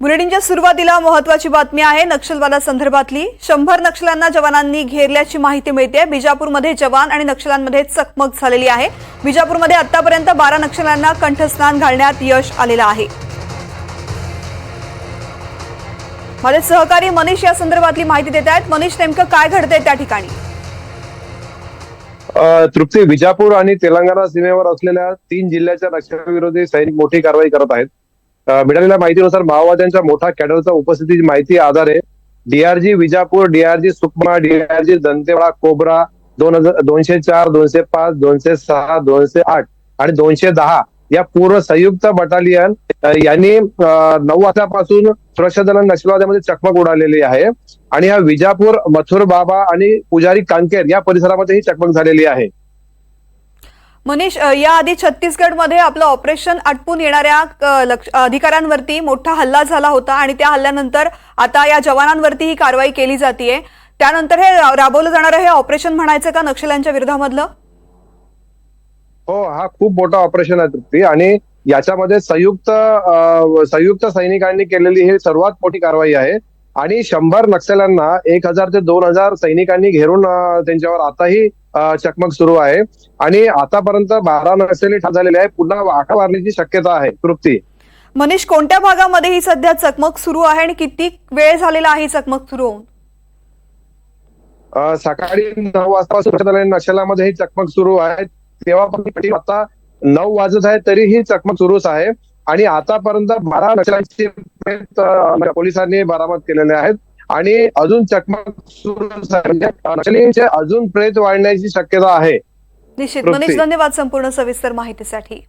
बुलेटिनच्या सुरुवातीला महत्वाची बातमी आहे नक्षलवादासंदर्भातली शंभर नक्षल्यांना जवानांनी घेरल्याची माहिती मिळते बिजापूरमध्ये जवान आणि नक्षल्यांमध्ये चकमक झालेली आहे. बिजापूरमध्ये आतापर्यंत बारा नक्षल्यांना कंठस्नान घालण्यात यश आलेलं आहे. माझे सहकारी मनीष या संदर्भातली माहिती देत आहेत. मनीष नेमकं काय घडतंय त्या ठिकाणी? तृप्ती विजापूर आणि तेलंगणा सीमेवर असलेल्या तीन जिल्ह्याच्या नक्षलविरोधी सैनिक मोठी कारवाई करत आहेत. मिळालेल्या माहितीनुसार माओवाद्यांच्या मोठा कॅडरचा उपस्थितीची माहिती आधारे DRG Bijapur DRG Sukma DRG Dantewada cobra दोन हजार दोनशे चार दोनशे पाच दोनशे सहा दोनशे आठ आणि दोनशे दहा या पूर्व संयुक्त बटालियन यांनी नऊ वाजल्यापासून सुरक्षा दल नक्षलवाद्यामध्ये चकमक उडालेली आहे आणि हा विजापूर मथुर बाबा आणि पुजारी कांकेर या परिसरामध्ये ही चकमक झालेली आहे. मनीष याआधी छत्तीसगडमध्ये आपलं ऑपरेशन आटपून येणाऱ्या लक्ष- अधिकाऱ्यांवरती मोठा हल्ला झाला होता आणि त्या हल्ल्यानंतर आता या जवानांवरती ही कारवाई केली जाते त्यानंतर हे राबवलं जाणारं हे ऑपरेशन म्हणायचं का नक्षल्यांच्या विरोधामधलं? हो हा खूप मोठा ऑपरेशन आहे तृप्ती आणि याच्यामध्ये संयुक्त संयुक्त सैनिकांनी केलेली ही सर्वात मोठी कारवाई आहे. आणि शंभर नक्षल्यांना एक हजार ते दोन हजार सैनिकांनी घेरून त्यांच्यावर आताही चकमक सुरू आहे. आणि आतापर्यंत बारा नक्षली ठार झालेले आहे पुन्हा वाटा मारण्याची शक्यता आहे. तृप्ती. मनीष कोणत्या भागामध्ये ही सध्या चकमक सुरू आहे आणि किती वेळ झालेला आहे चकमक सुरू होऊन? सकाळी नऊ वाजता सुरक्षा दलाने नक्षलामध्ये ही चकमक सुरू आहे. तेव्हापासून आता नऊ वाजत आहे तरी ही चकमक सुरूच आहे. आणि आतापर्यंत बारा अ, पोलिसांनी बरामद केलेले आहेत. आणि अजून चकमक नक्षलींचे अजून प्रेत वाढण्याची शक्यता आहे. निश्चित. मनीष धन्यवाद संपूर्ण सविस्तर माहितीसाठी.